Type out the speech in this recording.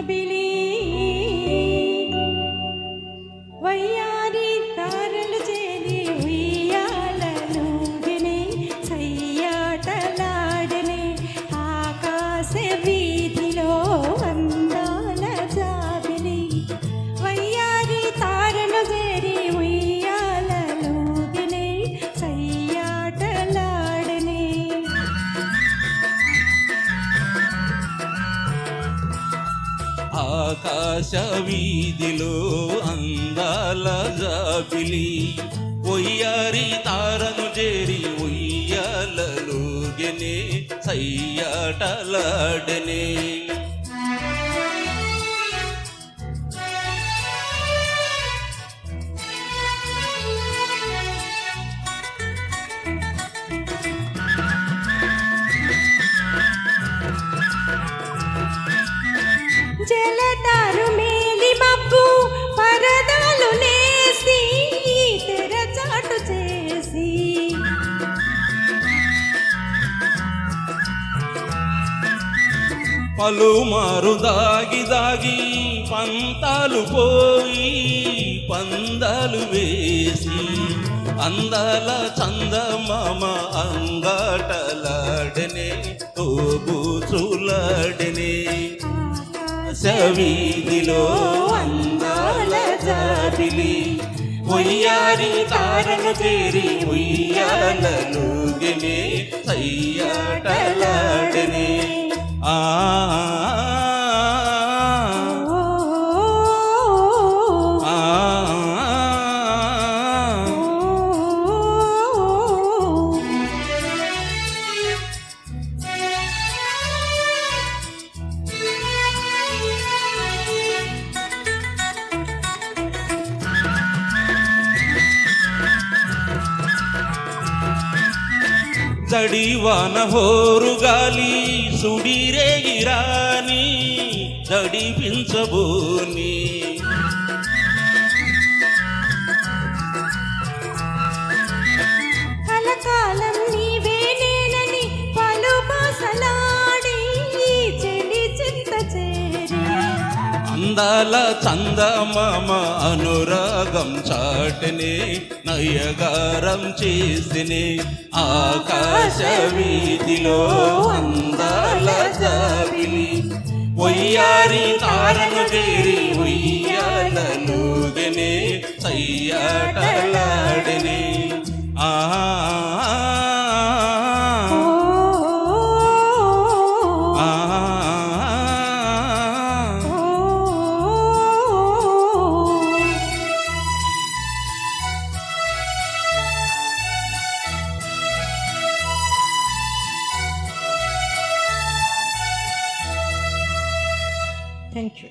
జాబిలి వయ్యారి ఆకాశ వీధిలో అందాల జాబిలి ఒయ్యారి తారను చేరి ఉయ్యాలలుగెనే సయ్యాటలాడనే. పలుమారు దాగి దాగి పంతాలు పోయి పందాలు వేసి అందాల చందమామ అంగాటలాడనే తోబూచులాడనే వీధిలో అందాల జాబిలి ఉయ్యారి తారను తీరి ఉయ్యాలను గెలి సయ్యాటలాడనే ఆ తడి వాన హోరు గాలి సుడిరేగిరాని తడిపించబోని. అందాల చందమమ అనురాగం చాటనే నయగారం చేసిని ఆకాశ వీధిలో అందాల జాబిలి. ఒయ్యారి తారను చేరి Thank you.